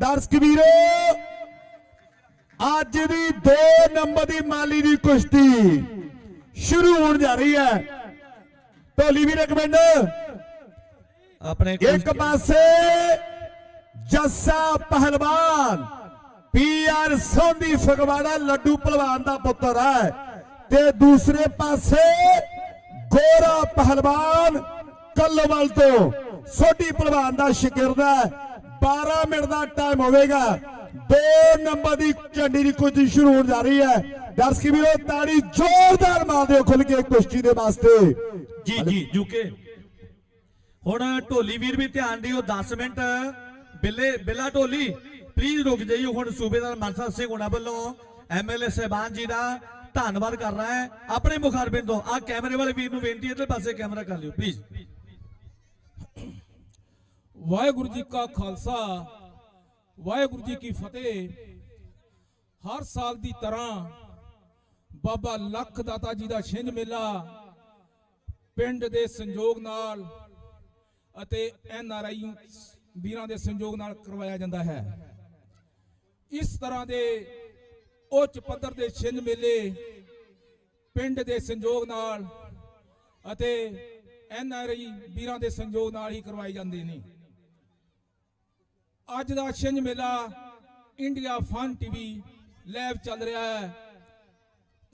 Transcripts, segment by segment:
ਦਰਸ਼ਕ ਵੀਰੋ ਅੱਜ ਦੀ 2 ਨੰਬਰ ਦੀ ਮਾਲੀ ਦੀ ਕੁਸ਼ਤੀ ਸ਼ੁਰੂ ਹੋਣ ਜਾ ਰਹੀ ਹੈ। ਢੋਲੀ ਵੀ ਰეკਮੈਂਡ ਆਪਣੇ ਇੱਕ ਪਾਸੇ ਜੱਸਾ ਪਹਿਲਵਾਨ ਪੀਆਰ ਸੋਂਦੀ ਫਗਵਾੜਾ ਲੱਡੂ ਪਹਿਲਵਾਨ ਦਾ ਪੁੱਤਰ ਹੈ ਤੇ ਦੂਸਰੇ ਪਾਸੇ ਗੋਰਾ ਪਹਿਲਵਾਨ ਕੱਲੋਵਾਲ ਤੋਂ ਸੋਢੀ ਪਹਿਲਵਾਨ ਦਾ ਸ਼ਾਗਿਰਦ ਹੈ। 12 ਮਿੰਟ ਦਾ ਟਾਈਮ ਹੋਵੇਗਾ। 2 ਨੰਬਰ ਦੀ ਝੰਡੀ ਦੀ ਕੁਸ਼ਤੀ ਸ਼ੁਰੂ ਹੋਣ ਜਾ ਰਹੀ ਹੈ। ਦਰਸ਼ਕ ਵੀਰੋ, ਤਾੜੀ ਜ਼ੋਰਦਾਰ ਮਾਰ ਦਿਓ ਖੁੱਲ ਕੇ ਕੁਸ਼ਤੀ ਦੇ ਵਾਸਤੇ। ਜੀ ਜੀ ਜੁਕੇ ਹੁਣ ਢੋਲੀ ਵੀਰ ਵੀ ਧਿਆਨ ਦਿਓ 10 ਮਿੰਟ। ਬਿੱਲੇ, ਬਿੱਲਾ ਢੋਲੀ ਪਲੀਜ਼ ਰੁਕ ਜਾਈਓ। ਹੁਣ ਸੂਬੇਦਾਰ ਮਨਸਾ ਸਿੰਘ ਹੁਣਾਂ ਵੱਲੋਂ ਐਮਐਲਏ ਸਹਿਬਾਨ ਜੀ ਦਾ ਧੰਨਵਾਦ ਕਰ ਰਹਾ ਹੈ। ਆਪਣੇ ਮੁਖਾਰਬਿੰਦ ਤੋਂ ਆ ਕੈਮਰੇ ਵਾਲੇ ਵੀਰ ਨੂੰ ਬੇਨਤੀ ਹੈ ਇਧਰ ਪਾਸੇ ਕੈਮਰਾ ਕਰ ਲਿਓ ਪਲੀਜ਼ ਵਾਹਿਗੁਰੂ ਜੀ ਕਾ ਖਾਲਸਾ, ਵਾਹਿਗੁਰੂ ਜੀ ਕੀ ਫਤਿਹ। ਹਰ ਸਾਲ ਦੀ ਤਰ੍ਹਾਂ ਬਾਬਾ ਲੱਖ ਦਾਤਾ ਜੀ ਦਾ ਛਿੰਝ ਮੇਲਾ ਪਿੰਡ ਦੇ ਸੰਯੋਗ ਨਾਲ ਅਤੇ ਐਨ ਆਰ ਆਈ ਵੀਰਾਂ ਦੇ ਸੰਯੋਗ ਨਾਲ ਕਰਵਾਇਆ ਜਾਂਦਾ ਹੈ। ਇਸ ਤਰ੍ਹਾਂ ਦੇ ਉੱਚ ਪੱਧਰ ਦੇ ਛਿੰਝ ਮੇਲੇ ਪਿੰਡ ਦੇ ਸੰਯੋਗ ਨਾਲ ਅਤੇ ਐਨ ਆਰ ਆਈ ਵੀਰਾਂ ਦੇ ਸੰਯੋਗ ਨਾਲ ਹੀ ਕਰਵਾਏ ਜਾਂਦੇ ਨੇ। ਅੱਜ ਦਾ ਛਿੰਝ ਮੇਲਾ ਇੰਡੀਆ ਫਨ ਟੀਵੀ ਲਾਈਵ ਚੱਲ ਰਿਹਾ ਹੈ।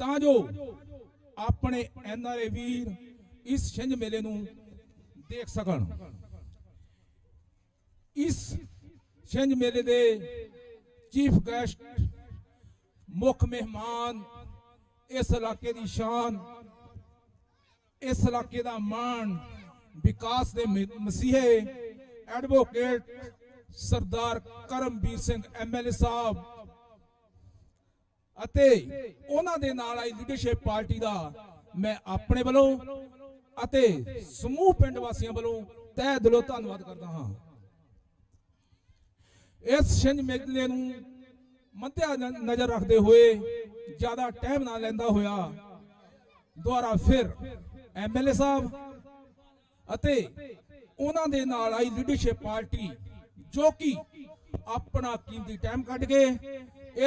ਤਾਂ ਜੋ ਆਪਣੇ ਐਨ ਵੀਰ ਇਸ ਛਿੰਝ ਮੇਲੇ ਨੂੰ ਦੇਖ ਸਕਣ। ਇਸ ਛਿੰਝ ਮੇਲੇ ਦੇ ਚੀਫ ਗੈਸਟ, ਮੁੱਖ ਮਹਿਮਾਨ, ਇਸ ਇਲਾਕੇ ਦੀ ਸ਼ਾਨ, ਇਸ ਇਲਾਕੇ ਦਾ ਮਾਣ ਵਿਕਾਸ ਦੇ ਮਸੀਹੇ, ਐਡਵੋਕੇਟ ਸਰਦਾਰ ਕਰਮਵੀਰ ਸਿੰਘ ਐਮਐਲਏ ਸਾਹਿਬ ਅਤੇ ਉਹਨਾਂ ਦੇ ਨਾਲ ਆਈ ਲੀਡਰਸ਼ਿਪ ਪਾਰਟੀ ਦਾ ਮੈਂ ਆਪਣੇ ਵੱਲੋਂ ਅਤੇ ਸਮੂਹ ਪਿੰਡ ਵਾਸੀਆਂ ਵੱਲੋਂ ਤਹਿ ਦਿਲੋਂ ਧੰਨਵਾਦ ਕਰਦਾ ਹਾਂ। ਇਸ ਛਿੰਝ ਮੇਲੇ ਨੂੰ ਮੱਧਿਆ ਨਜ਼ਰ ਰੱਖਦੇ ਹੋਏ ਜ਼ਿਆਦਾ ਟਾਈਮ ਨਾ ਲੈਂਦਾ ਹੋਇਆ ਦੁਆਰਾ ਫਿਰ ਐਮਐਲਏ ਸਾਹਿਬ ਅਤੇ ਉਹਨਾਂ ਦੇ ਨਾਲ ਆਈ ਲੀਡਰਸ਼ਿਪ ਪਾਰਟੀ ਜੋ ਕਿ ਆਪਣਾ ਕੀਮਤੀ ਟਾਈਮ ਕੱਢ ਕੇ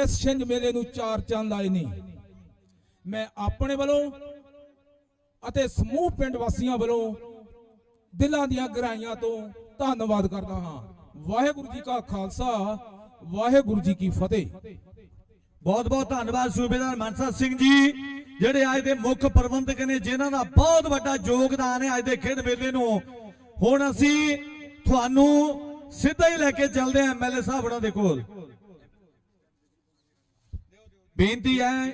ਇਸ ਛਿੰਝ ਮੇਲੇ ਨੂੰ ਚਾਰ ਚੰਦ ਲਾਏ ਨੇ। ਮੈਂ ਆਪਣੇ ਵੱਲੋਂ ਅਤੇ ਸਮੂਹ ਪਿੰਡ ਵਾਸੀਆਂ ਵੱਲੋਂ ਦਿਲਾਂ ਦੀਆਂ ਗਹਿਰਾਈਆਂ ਤੋਂ ਧੰਨਵਾਦ ਕਰਦਾ ਹਾਂ। ਵਾਹਿਗੁਰੂ ਜੀ ਕਾ ਖਾਲਸਾ, ਵਾਹਿਗੁਰੂ ਜੀ ਕੀ ਫਤਿਹ। ਬਹੁਤ ਬਹੁਤ ਧੰਨਵਾਦ ਸੂਬੇਦਾਰ ਮਨਸਾ ਸਿੰਘ ਜੀ, ਜਿਹੜੇ ਅੱਜ ਦੇ ਮੁੱਖ ਪ੍ਰਬੰਧਕ ਨੇ, ਜਿਨ੍ਹਾਂ ਦਾ ਬਹੁਤ ਵੱਡਾ ਯੋਗਦਾਨ ਹੈ ਅੱਜ ਦੇ ਖੇਡ ਮੇਲੇ ਨੂੰ। ਹੁਣ ਅਸੀਂ ਤੁਹਾਨੂੰ ਸਿੱਧਾ ਹੀ ਲੈ ਕੇ ਚੱਲਦੇ ਹਾਂ ਐਮਐਲਏ ਸਾਹਿਬ ਉਹਨਾਂ ਦੇ ਕੋਲ। ਬੇਨਤੀ ਹੈ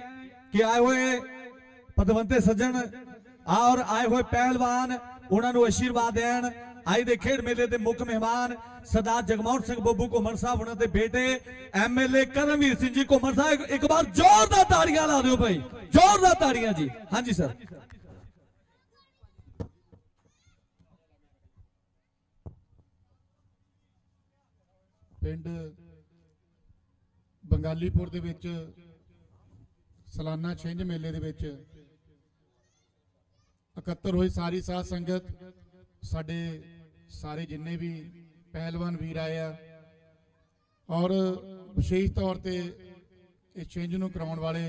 ਕਿ ਆਏ ਹੋਏ ਪਦਵੰਤੇ ਸੱਜਣ ਔਰ ਆਏ ਹੋਏ ਪਹਿਲਵਾਨ, ਉਹਨਾਂ ਨੂੰ ਆਸ਼ੀਰਵਾਦ ਦੇਣ। ਅੱਜ ਦੇ ਖੇਡ ਮੇਲੇ ਦੇ ਮੁੱਖ ਮਹਿਮਾਨ ਸਰਦਾਰ ਜਗਮੋਹਨ ਸਿੰਘ ਬੱਬੂ ਘੁੰਮਣ ਸਾਹਿਬ ਉਹਨਾਂ ਦੇ ਬੇਟੇ ਐਮਐਲਏ ਕਰਮਵੀਰ ਸਿੰਘ ਜੀ ਘੁੰਮਣ ਸਾਹਿਬ। ਇੱਕ ਵਾਰ ਜ਼ੋਰਦਾਰ ਤਾੜੀਆਂ ਲਾ ਦਿਓ ਭਾਈ। ਜ਼ੋਰਦਾਰ ਤਾੜੀਆਂ ਜੀ। ਹਾਂਜੀ ਸਰ ਪਿੰਡ ਬੰਗਾਲੀਪੁਰ ਦੇ ਵਿੱਚ ਸਾਲਾਨਾ ਛਿੰਝ ਮੇਲੇ ਦੇ ਵਿੱਚ ਇਕੱਤਰ ਹੋਈ ਸਾਰੀ ਸਾਧ ਸੰਗਤ, ਸਾਡੇ ਸਾਰੇ ਜਿੰਨੇ ਵੀ ਪਹਿਲਵਾਨ ਵੀਰ ਆਏ ਆ, ਔਰ ਵਿਸ਼ੇਸ਼ ਤੌਰ ਤੇ ਇਸ ਛਿੰਝ ਨੂੰ ਕਰਾਉਣ ਵਾਲੇ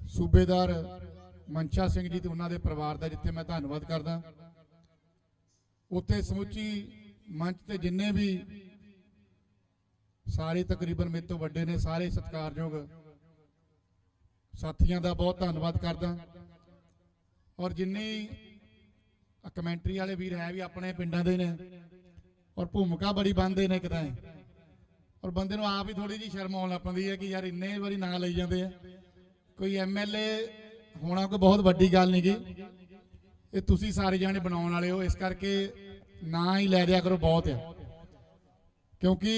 ਸੂਬੇਦਾਰ ਮਨਸ਼ਾ ਸਿੰਘ ਜੀ ਤੇ ਉਹਨਾਂ ਦੇ ਪਰਿਵਾਰ ਦਾ, ਜਿੱਥੇ ਮੈਂ ਧੰਨਵਾਦ ਕਰਦਾ। ਉੱਥੇ ਸਮੁੱਚੀ ਮੰਚ ਤੇ ਜਿੰਨੇ ਵੀ ਸਾਰੇ ਤਕਰੀਬਨ ਮੇਰੇ ਤੋਂ ਵੱਡੇ ਨੇ, ਸਾਰੇ ਸਤਿਕਾਰਯੋਗ ਸਾਥੀਆਂ ਦਾ ਬਹੁਤ ਧੰਨਵਾਦ ਕਰਦਾ। ਔਰ ਜਿੰਨੀ ਕਮੈਂਟਰੀ ਵਾਲੇ ਵੀਰ ਹੈ ਵੀ ਆਪਣੇ ਪਿੰਡਾਂ ਦੇ ਨੇ, ਔਰ ਭੂਮਿਕਾ ਬੜੀ ਬੰਦੇ ਨੇ ਕਿਦਾਂ ਔਰ ਬੰਦੇ ਨੂੰ ਆਪ ਹੀ ਥੋੜੀ ਜੀ ਸ਼ਰਮ ਆਉਣ ਲੱਗ ਪੈਂਦੀ ਹੈ ਕਿ ਯਾਰ ਇੰਨੇ ਵਾਰੀ ਨਾਂ ਲਈ ਜਾਂਦੇ ਆ। ਕੋਈ ਐਮਐਲਏ ਹੋਣਾ ਕੋਈ ਬਹੁਤ ਵੱਡੀ ਗੱਲ ਨਹੀਂ ਗੀ। ਇਹ ਤੁਸੀਂ ਸਾਰੇ ਜਾਣੇ ਬਣਾਉਣ ਵਾਲੇ ਹੋ, ਇਸ ਕਰਕੇ ਨਾਂ ਹੀ ਲੈ ਦਿਆ ਕਰੋ ਬਹੁਤ ਆ। ਕਿਉਂਕਿ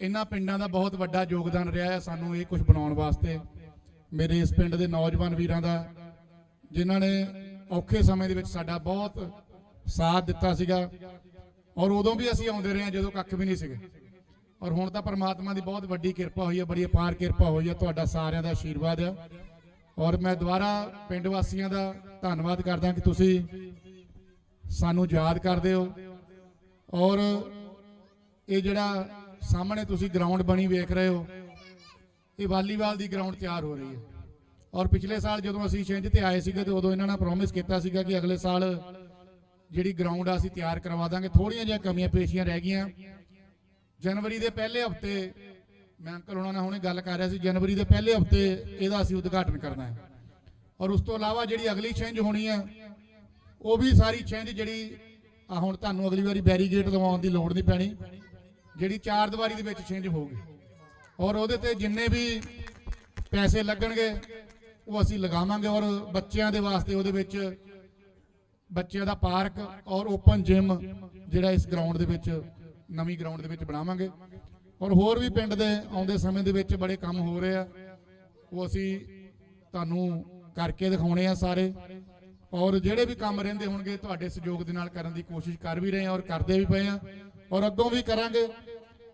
ਇਹਨਾਂ ਪਿੰਡਾਂ ਦਾ ਬਹੁਤ ਵੱਡਾ ਯੋਗਦਾਨ ਰਿਹਾ ਹੈ ਸਾਨੂੰ ਇਹ ਕੁਝ ਬਣਾਉਣ ਵਾਸਤੇ। ਮੇਰੇ ਇਸ ਪਿੰਡ ਦੇ ਨੌਜਵਾਨ ਵੀਰਾਂ ਦਾ, ਜਿਨ੍ਹਾਂ ਨੇ ਔਖੇ ਸਮੇਂ ਦੇ ਵਿੱਚ ਸਾਡਾ ਬਹੁਤ ਸਾਥ ਦਿੱਤਾ ਸੀਗਾ। ਔਰ ਉਦੋਂ ਵੀ ਅਸੀਂ ਆਉਂਦੇ ਰਹੇ ਹਾਂ ਜਦੋਂ ਕੱਖ ਵੀ ਨਹੀਂ ਸੀਗੇ। ਔਰ ਹੁਣ ਤਾਂ ਪਰਮਾਤਮਾ ਦੀ ਬਹੁਤ ਵੱਡੀ ਕਿਰਪਾ ਹੋਈ ਹੈ, ਬੜੀ ਅਪਾਰ ਕਿਰਪਾ ਹੋਈ ਹੈ, ਤੁਹਾਡਾ ਸਾਰਿਆਂ ਦਾ ਆਸ਼ੀਰਵਾਦ ਹੈ। ਔਰ ਮੈਂ ਦੁਬਾਰਾ ਪਿੰਡ ਵਾਸੀਆਂ ਦਾ ਧੰਨਵਾਦ ਕਰਦਾ ਕਿ ਤੁਸੀਂ ਸਾਨੂੰ ਯਾਦ ਕਰਦੇ ਹੋ। ਔਰ ਇਹ ਜਿਹੜਾ ਸਾਹਮਣੇ ਤੁਸੀਂ ਗਰਾਊਂਡ ਬਣੀ ਵੇਖ ਰਹੇ ਹੋ। ਇਹ ਵਾਲੀਬਾਲ ਦੀ ਗਰਾਊਂਡ ਤਿਆਰ ਹੋ ਰਹੀ ਹੈ। ਔਰ ਪਿਛਲੇ ਸਾਲ ਜਦੋਂ ਅਸੀਂ ਛਿੰਝ ਤੇ ਆਏ ਸੀਗੇ ਤੇ ਉਦੋਂ ਇਹਨਾਂ ਨੇ ਪ੍ਰੋਮਿਸ ਕੀਤਾ ਸੀਗਾ ਕਿ ਅਗਲੇ ਸਾਲ ਜਿਹੜੀ ਗਰਾਊਂਡ ਆ ਅਸੀਂ ਤਿਆਰ ਕਰਵਾ ਦਾਂਗੇ। ਥੋੜੀਆਂ ਜਿਹੀਆਂ ਕਮੀਆਂ ਪੇਸ਼ੀਆਂ ਰਹਿ ਗਈਆਂ। ਜਨਵਰੀ ਦੇ ਪਹਿਲੇ ਹਫ਼ਤੇ ਮੈਂ ਅੰਕਲ ਉਹਨਾਂ ਨਾਲ ਹੁਣੇ ਗੱਲ ਕਰ ਰਿਹਾ ਸੀ, ਜਨਵਰੀ ਦੇ ਪਹਿਲੇ ਹਫ਼ਤੇ ਇਹਦਾ ਅਸੀਂ ਉਦਘਾਟਨ ਕਰਨਾ ਹੈ। ਔਰ ਉਸ ਤੋਂ ਇਲਾਵਾ ਜਿਹੜੀ ਅਗਲੀ ਛਿੰਝ ਹੋਣੀ ਹੈ, ਉਹ ਵੀ ਸਾਰੀ ਛਿੰਝ ਜਿਹੜੀ ਆ ਹੁਣ ਤੁਹਾਨੂੰ ਅਗਲੀ ਵਾਰੀ ਬੈਰੀਗੇਟ ਲਵਾਉਣ ਦੀ ਲੋੜ ਨਹੀਂ ਪੈਣੀ। ਜਿਹੜੀ ਚਾਰ ਦੀਵਾਰੀ ਦੇ ਵਿੱਚ ਛਿੰਝ ਹੋਊਗੀ। ਔਰ ਉਹਦੇ ਤੇ ਜਿੰਨੇ ਵੀ ਪੈਸੇ ਲੱਗਣਗੇ, ਉਹ ਅਸੀਂ ਲਗਾਵਾਂਗੇ ਔਰ ਬੱਚਿਆਂ ਦੇ ਵਾਸਤੇ ਉਹਦੇ ਵਿੱਚ ਬੱਚਿਆਂ ਦਾ ਪਾਰਕ ਔਰ ਓਪਨ ਜਿਮ ਜਿਹੜਾ ਇਸ ਗਰਾਊਂਡ ਦੇ ਵਿੱਚ, ਨਵੀਂ ਗਰਾਊਂਡ ਦੇ ਵਿੱਚ ਬਣਾਵਾਂਗੇ। ਔਰ ਹੋਰ ਵੀ ਪਿੰਡ ਦੇ ਆਉਂਦੇ ਸਮੇਂ ਦੇ ਵਿੱਚ ਬੜੇ ਕੰਮ ਹੋ ਰਹੇ ਆ। ਉਹ ਅਸੀਂ ਤੁਹਾਨੂੰ ਕਰਕੇ ਦਿਖਾਉਣੇ ਆ ਸਾਰੇ। ਔਰ ਜਿਹੜੇ ਵੀ ਕੰਮ ਰਹਿੰਦੇ ਹੋਣਗੇ, ਤੁਹਾਡੇ ਸਹਿਯੋਗ ਦੇ ਨਾਲ ਕਰਨ ਦੀ ਕੋਸ਼ਿਸ਼ ਕਰ ਵੀ ਰਹੇ ਆ ਔਰ ਕਰਦੇ ਵੀ ਪਏ ਆ। ਔਰ ਅੱਗੋਂ ਵੀ ਕਰਾਂਗੇ।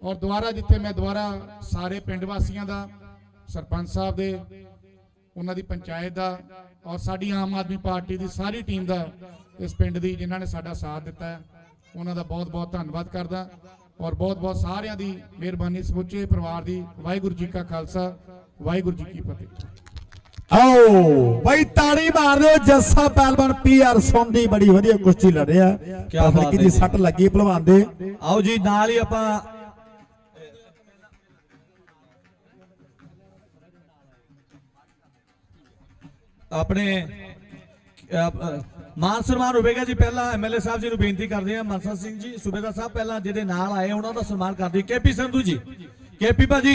ਔਰ ਦੁਬਾਰਾ ਜਿੱਥੇ ਮੈਂ ਦੁਬਾਰਾ ਸਾਰੇ ਪਿੰਡ ਵਾਸੀਆਂ ਦਾ, ਸਰਪੰਚ ਸਾਹਿਬ ਦੇ, ਉਹਨਾਂ ਦੀ ਪੰਚਾਇਤ ਦਾ ਔਰ ਸਾਡੀ ਆਮ ਆਦਮੀ ਪਾਰਟੀ ਦੀ ਸਾਰੀ ਟੀਮ ਦਾ ਇਸ ਪਿੰਡ ਦੀ ਜਿਨ੍ਹਾਂ ਨੇ ਸਾਡਾ ਸਾਥ ਦਿੱਤਾ ਉਹਨਾਂ ਦਾ ਬਹੁਤ ਬਹੁਤ ਧੰਨਵਾਦ ਕਰਦਾ। ਔਰ ਬਹੁਤ ਬਹੁਤ ਸਾਰਿਆਂ ਦੀ ਮਿਹਰਬਾਨੀ ਸਮੁੱਚੇ ਪਰਿਵਾਰ ਦੀ ਵਾਹਿਗੁਰੂ ਜੀ ਕਾ ਖਾਲਸਾ, ਵਾਹਿਗੁਰੂ ਜੀ ਕੀ ਫਤਿਹ। ਆਓ ਬਈ ਤਾੜੀ ਮਾਰ ਦਿਓ ਜੱਸਾ ਪਹਿਲਵਾਨ ਪੀਆਰ ਸੌਂਦੀ ਬੜੀ ਵਧੀਆ ਕੁਸ਼ਤੀ ਲੜ ਰਿਹਾ। ਕਿਆ ਬਾਤ ਹੈ ਜੀ। ਸੱਟ ਲੱਗੀ ਪਹਿਲਵਾਨ ਦੇ। ਆਓ ਜੀ ਨਾਲ ਹੀ ਆਪਾਂ ਆਪਣੇ ਮਾਨ ਸਨਮਾਨ ਹੋਵੇਗਾ ਜੀ। ਪਹਿਲਾਂ ਐਮਐਲਏ ਸਾਹਿਬ ਜੀ ਨੂੰ ਬੇਨਤੀ ਕਰਦੇ ਆ ਮਨਸਾ ਸਿੰਘ ਜੀ ਸੂਬੇਦਾਰ ਸਾਹਿਬ ਪਹਿਲਾਂ ਜਿਹਦੇ ਨਾਲ ਆਏ ਉਹਨਾਂ ਦਾ ਸਨਮਾਨ ਕਰਦੇ ਕੇਪੀ ਸੰਧੂ ਜੀ ਕੇਪੀ ਭਾਜੀ।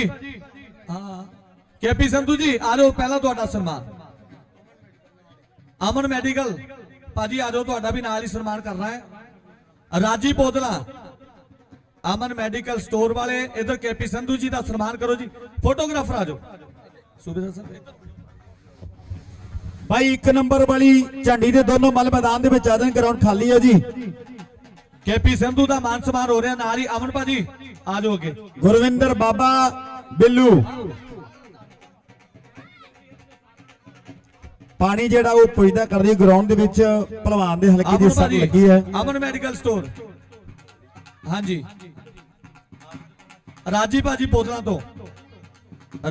ਕੇਪੀ ਸੰਧੂ ਜੀ ਆ ਜਾਓ ਪਹਿਲਾਂ ਤੁਹਾਡਾ ਸਨਮਾਨ। ਅਮਨ ਮੈਡੀਕਲ ਭਾਜੀ ਆ ਜਾਓ ਤੁਹਾਡਾ ਵੀ ਨਾਲ ਹੀ ਸਨਮਾਨ ਕਰਨਾ ਹੈ। ਰਾਜੀ ਪੋਦਲਾ ਅਮਨ ਮੈਡੀਕਲ ਸਟੋਰ ਵਾਲੇ ਇਧਰ ਕੇਪੀ ਸੰਧੂ ਜੀ ਦਾ ਸਨਮਾਨ ਕਰੋ ਜੀ। ਫੋਟੋਗ੍ਰਾਫਰ ਆ ਜਾਓ। ਸੂਬੇਦਾਰ ਸਾਹਿਬ ਬਾਈ ਇੱਕ ਨੰਬਰ ਵਾਲੀ ਝੰਡੀ ਦੇ ਦੋਨੋਂ ਮੱਲ ਮੈਦਾਨ ਦੇ ਵਿੱਚ ਆ ਜਾਣ ਗਰਾਊਂਡ ਖਾਲੀ ਹੈ ਜੀ। ਕੇਪੀ ਸੰਧੂ ਦਾ ਮਾਨ ਸਨਮਾਨ ਹੋ ਰਿਹਾ ਨਾਲ ਹੀ। ਅਮਨ ਭਾਜੀ ਆ ਜਾਓ ਅੱਗੇ। ਗੁਰਵਿੰਦਰ ਬਾਬਾ ਬਿੱਲੂ। ਪਾਣੀ ਜਿਹੜਾ ਉਹ ਪੁੱਜਦਾ ਕਰਦੀ ਗਰਾਊਂਡ ਦੇ ਵਿੱਚ ਪਹਿਲਵਾਨ ਦੇ ਹਲਕੀ ਦੀ ਸੱਟ ਲੱਗੀ ਹੈ। ਅਮਨ ਮੈਡੀਕਲ ਸਟੋਰ ਹਾਂਜੀ। ਰਾਜੀ ਭਾਜੀ ਬੋਤਲਾਂ ਤੋਂ।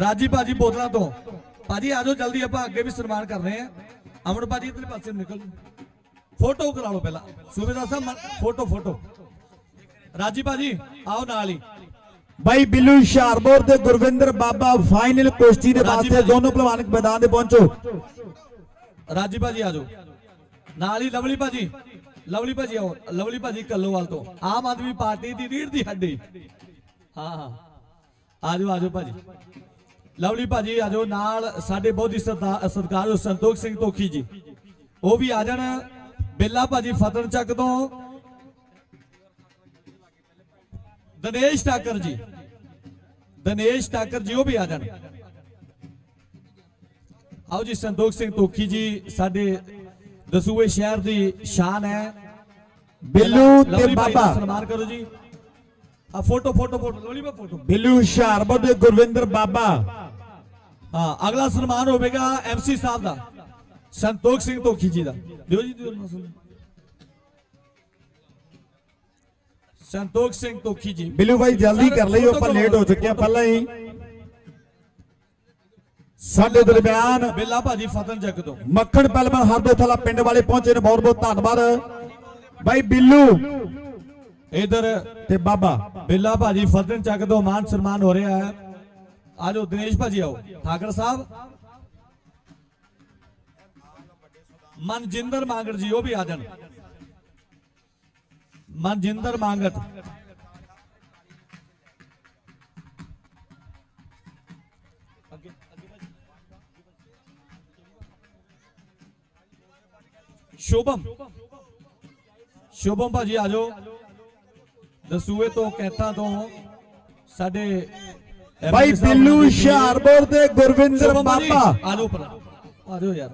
ਰਾਜੀ ਭਾਜੀ ਬੋਤਲਾਂ ਤੋਂ। ਭਾਜੀ ਆ ਜਾਓ ਜਲਦੀ ਆਪਾਂ ਅੱਗੇ ਵੀ ਸਨਮਾਨ ਕਰ ਰਹੇ ਆ ਅਮਨ ਭਾਜੀ ਇਧਰ ਪਾਸੇ ਨਿਕਲ ਫੋਟੋ ਕਰਾ ਲਓ ਪਹਿਲਾਂ। ਸੂਬੇਦਾਰ ਸਾਹਿਬ ਫੋਟੋ ਫੋਟੋ। ਰਾਜੀ ਭਾਜੀ ਆਓ ਨਾਲ ਹੀ। ਬਾਈ ਬਿੱਲੂ ਹੁਸ਼ਿਆਰਪੁਰ ਤੇ ਗੁਰਵਿੰਦਰ ਬਾਬਾ ਫਾਈਨਲ ਕੁਸ਼ਤੀ ਦੇ ਵਾਸਤੇ। ਦੋਨੋਂ ਪਹਿਲਵਾਨ ਮੈਦਾਨ ਦੇ ਪਹੁੰਚੋ। ਰਾਜੀ ਭਾਜੀ ਆ ਜਾਓ। ਨਾਲ ਹੀ ਲਵਲੀ ਭਾਜੀ। ਲਵਲੀ ਭਾਜੀ ਆਓ। ਲਵਲੀ ਭਾਜੀ ਕੱਲੋਵਾਲ ਤੋਂ। ਆਮ ਆਦਮੀ ਪਾਰਟੀ ਦੀ ਰੀੜ ਦੀ ਹੱਡੀ। ਹਾਂ ਹਾਂ। ਆ ਜਾਓ ਆ ਜਾਓ ਭਾਜੀ। ਲਵਲੀ ਭਾਜੀ ਆ ਜਾਓ ਨਾਲ ਸਾਡੇ ਬਹੁਤ ਹੀ ਸਤਿਕਾਰਯੋਗ ਸੰਤੋਖ ਸਿੰਘ ਤੋਖੀ ਜੀ। ਉਹ ਵੀ ਆ ਜਾਣ ਬੇਲਾ ਭਾਜੀ ਫਤਨ ਚੱਕ ਤੋਂ। ਦਨੇਸ਼ ਠਾਕਰ ਜੀ। ਦਨੇਸ਼ ਠਾਕਰ ਜੀ ਉਹ ਵੀ ਆ ਜਾਣ। ਆਓ ਜੀ ਸੰਤੋਖ ਸਿੰਘ ਤੋਖੀ ਜੀ ਸਾਡੇ ਦਸੂਏ ਸ਼ਹਿਰ ਦੀ ਸ਼ਾਨ ਹੈ। ਬਿੱਲੂ ਤੇ ਬਾਬਾ। ਸਨਮਾਨ ਕਰੋ ਜੀ। ਆ ਫੋਟੋ ਫੋਟੋ ਫੋਟੋ ਲਵਲੀ ਬਾ ਫੋਟੋ। ਬਿੱਲੂ ਹੁਸ਼ਿਆਰਪੁਰ ਗੁਰਵਿੰਦਰ ਬਾਬਾ। ਹਾਂ ਅਗਲਾ ਸਨਮਾਨ ਹੋਵੇਗਾ ਐਮਸੀ ਸਾਹਿਬ ਦਾ ਸੰਤੋਖ ਸਿੰਘ ਤੋਖੀ ਜੀ ਦਾ। ਦਿਓ ਜੀ ਦਿਓ। ਸੰਤੋਖ ਸਿੰਘ ਤੋਖੀ ਜੀ। ਬਿੱਲੂ ਭਾਈ ਜਲਦੀ ਕਰ ਲਈ ਆਪਾਂ ਲੇਟ ਹੋ ਚੁੱਕੇ ਆ ਪਹਿਲਾਂ ਹੀ। ਸਾਡੇ ਦਰਮਿਆਨ ਬੇਲਾ ਭਾਜੀ ਫਤਨ ਜੱਗ ਤੋਂ। ਮੱਖਣ ਪਹਿਲਵਾਨ ਹਰਦੋਥਲਾ ਪਿੰਡ ਵਾਲੇ ਪਹੁੰਚੇ ਨੇ ਬਹੁਤ ਬਹੁਤ ਧੰਨਵਾਦ। ਬਾਈ ਬਿੱਲੂ ਇਧਰ ਤੇ ਬਾਬਾ। ਬੇਲਾ ਭਾਜੀ ਫਤਨ ਚੱਕ ਤੋਂ ਮਾਨ ਸਨਮਾਨ ਹੋ ਰਿਹਾ ਹੈ। ਆ ਜਾਓ ਦਿਨੇਸ਼ ਭਾਜੀ ਆਓ। ਠਾਕਰ ਸਾਹਿਬ। ਮਨਜਿੰਦਰ ਮਾਂਗੜ ਜੀ ਉਹ ਵੀ ਆ ਜਾਣ। ਮਨਜਿੰਦਰ ਮਾਂਗੜ। ਸ਼ੋਭਮ। ਸ਼ੋਭਮ ਭਾਜੀ ਆ ਜਾਓ। ਦਸੂਏ ਤੋਂ ਕੈਂਤਾ ਤੋਂ ਸਾਡੇ ਸਾਹਿਬ ਬਿੱਲੂ ਹੁਸ਼ਿਆਰਪੁਰ ਤੇ ਗੁਰਵਿੰਦਰ ਬਾਬਾ। ਆ ਜਾਓ ਪਰ ਆ ਜਾਓ ਯਾਰ।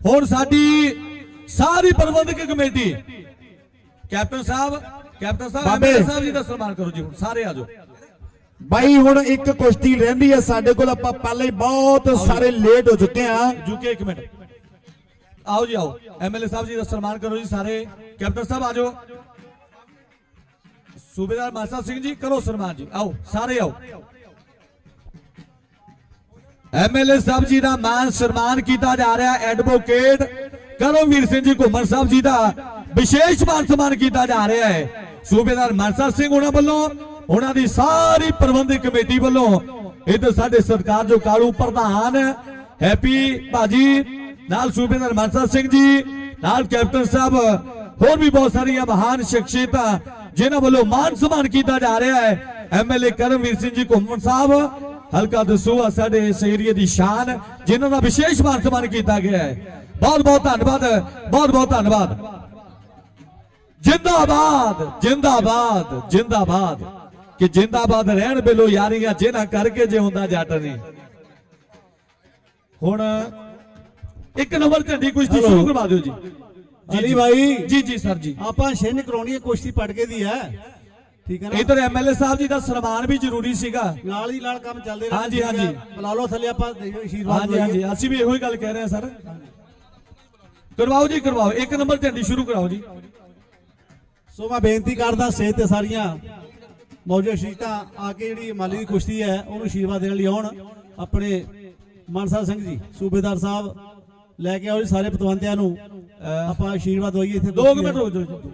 ਹੁਣ ਸਾਡੀ ਸਾਰੀ ਪ੍ਰਬੰਧਕ committee. Captain Sahib captain Sahib ਬਾਬੇ। ਐਮਐਲਏ ਸਾਹਿਬ ਜੀ ਦਾ ਸਨਮਾਨ ਕਰੋ ਜੀ ਹੁਣ ਸਾਰੇ ਆ ਜਾਓ। ਬਾਈ ਹੁਣ ਇੱਕ ਕੁਸ਼ਤੀ ਰਹਿੰਦੀ ਹੈ ਸਾਡੇ ਕੋਲ ਆਪਾਂ ਪਹਿਲਾਂ ਹੀ ਬਹੁਤ ਸਾਰੇ ਲੇਟ ਹੋ ਚੁੱਕੇ ਆ ਜੁਕੇ ਇੱਕ ਮਿੰਟ। ਆਓ ਜੀ ਆਓ। ਐਮਐਲਏ ਸਾਹਿਬ ਜੀ ਦਾ ਸਨਮਾਨ ਕਰੋ ਜੀ ਸਾਰੇ। ਕੈਪਟਨ ਸਾਹਿਬ, ਆ ਸੂਬੇਦਾਰ ਮਾਸਾ ਸਿੰਘ ਜੀ, ਕਰੋ ਸਨਮਾਨ ਜੀ। ਆਓ, ਸਾਰੇ ਆਓ। ਐਮਐਲਏ ਸਾਹਿਬ ਜੀ ਦਾ ਮਾਨ ਸਨਮਾਨ ਕੀਤਾ ਜਾ ਰਿਹਾ ਐਡਵੋਕੇਟ ਕਰਮਵੀਰ ਸਿੰਘ ਜੀ ਘੁੰਮਣ ਸਾਹਿਬ ਜੀ ਦਾ ਵਿਸ਼ੇਸ਼ ਮਾਨ ਸਨਮਾਨ ਕੀਤਾ ਜਾ ਰਿਹਾ ਹੈ। ਸੂਬੇਦਾਰ ਮਾਨਸਾ ਸਿੰਘ ਉਹਨਾਂ ਵੱਲੋਂ, ਉਹਨਾਂ ਦੀ ਸਾਰੀ ਪ੍ਰਬੰਧਕ ਕਮੇਟੀ ਵੱਲੋਂ, ਇੱਧਰ ਸਾਡੇ ਸਰਕਾਰ ਜੋ ਕਾਲੂ ਪ੍ਰਧਾਨ, ਹੈਪੀ ਭਾਜੀ ਨਾਲ ਸੂਬੇਦਾਰ ਮਾਨਸਾ ਸਿੰਘ ਜੀ, ਨਾਲ ਕੈਪਟਨ ਸਾਹਿਬ, ਹੋਰ ਵੀ ਬਹੁਤ ਸਾਰੀਆਂ ਮਹਾਨ ਸ਼ਖਸੀਅਤਾਂ, ਜਿਨ੍ਹਾਂ ਵੱਲੋਂ ਮਾਨ ਸਨਮਾਨ ਕੀਤਾ ਜਾ ਰਿਹਾ ਹੈ। ਐਮਐਲਏ ਕਰਮਵੀਰ ਸਿੰਘ ਜੀ, ਘੁੰਮਣ ਸਾਹਿਬ, ਹਲਕਾ ਦਸੂਆ ਸਾਡੇ ਇਸ ਏਰੀਏ ਦੀ ਸ਼ਾਨ, ਜਿਨ੍ਹਾਂ ਦਾ ਵਿਸ਼ੇਸ਼ ਮਾਨ ਸਨਮਾਨ ਕੀਤਾ ਗਿਆ ਹੈ। ਬਹੁਤ ਬਹੁਤ ਧੰਨਵਾਦ, ਬਹੁਤ ਬਹੁਤ ਧੰਨਵਾਦ। ਜਿੰਦਾਬਾਦ ਜਿੰਦਾਬਾਦ ਜਿੰਦਾਬਾਦ। ਕਿ ਜਿੰਦਾਬਾਦ ਰਹਿਣ ਬਿਲੋ ਯਾਰੀਆਂ ਜਿਹਨਾਂ ਕਰਕੇ ਜੇ ਹੁੰਦਾ ਜੱਟ ਨਹੀਂ। ਹੁਣ ਇੱਕ ਨੰਬਰ ਝੰਡੀ ਕੁਸ਼ਤੀ। ਸ਼ੁਰੂ ਕਰਵਾ ਦਿਓ ਜੀ। ਜੀ। ਭਾਈ ਜੀ ਜੀ ਸਰ ਜੀ। ਆਪਾਂ ਛਿੰਨ ਕਰਾਉਣੀ ਹੈ ਕੁਸ਼ਤੀ ਪਟਕੇ ਦੀ ਹੈ। ਠੀਕ ਹੈ ਨਾ? ਇਧਰ ਐਮਐਲਏ ਸਾਹਿਬ ਜੀ ਦਾ ਸਨਮਾਨ ਵੀ ਜ਼ਰੂਰੀ ਸੀਗਾ। ਨਾਲ ਹੀ ਨਾਲ ਕੰਮ ਚੱਲਦੇ ਹਾਂਜੀ, ਠੀਕ ਹੈ। ਹਾਂਜੀ। ਬੁਲਾ ਲਓ ਥੱਲੇ ਆਪਾਂ ਆਸ਼ੀਰਵਾਦ ਹਾਂਜੀ। ਹਾਂਜੀ। ਅਸੀਂ ਵੀ ਇਹੋ ਹੀ ਗੱਲ ਕਹਿ ਰਹੇ ਹਾਂ ਸਰ। ਕਰਵਾਓ ਜੀ ਕਰਵਾਓ। ਇੱਕ ਨੰਬਰ ਝੰਡੀ ਸ਼ੁਰੂ ਕਰਾਓ ਜੀ। ਸੋ ਮੈਂ ਬੇਨਤੀ ਕਰਦਾ ਸੇਤ ਤੇ ਸਾਰੀਆਂ ਮੌਜੂਦ ਸ਼ੀਟਾਂ ਆ ਕੇ ਜਿਹੜੀ ਮਾਲੀ ਦੀ ਕੁਸ਼ਤੀ ਹੈ ਉਹਨੂੰ ਆਸ਼ੀਰਵਾਦ ਦੇਣ ਲਈ ਆਉਣ। ਆਪਣੇ ਮਾਨਸਾ ਸਿੰਘ ਜੀ ਸੂਬੇਦਾਰ ਸਾਹਿਬ ਲੈ ਕੇ ਆਓ ਜੀ ਸਾਰੇ ਪਤਵੰਤਿਆਂ ਨੂੰ। ਆਪਾਂ ਆਸ਼ੀਰਵਾਦ ਦਵਾਈਏ ਇੱਥੇ ਦੋ ਕੁ ਕੁਸ਼ਤੀ ਮਿੰਟ ਹੈ। ਰੁਕ ਜਾਓ ਜੀ।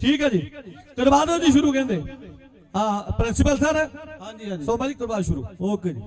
ਠੀਕ ਹੈ ਜੀ। ਕਰਵਾ ਦਿਓ ਜੀ ਸ਼ੁਰੂ ਕਹਿੰਦੇ। ਹਾਂ ਪ੍ਰਿੰਸੀਪਲ ਸਰ। ਹਾਂਜੀ ਹਾਂਜੀ। ਸੋਮਾ ਜੀ ਕਰਵਾ ਸ਼ੁਰੂ। ਓਕੇ ਜੀ।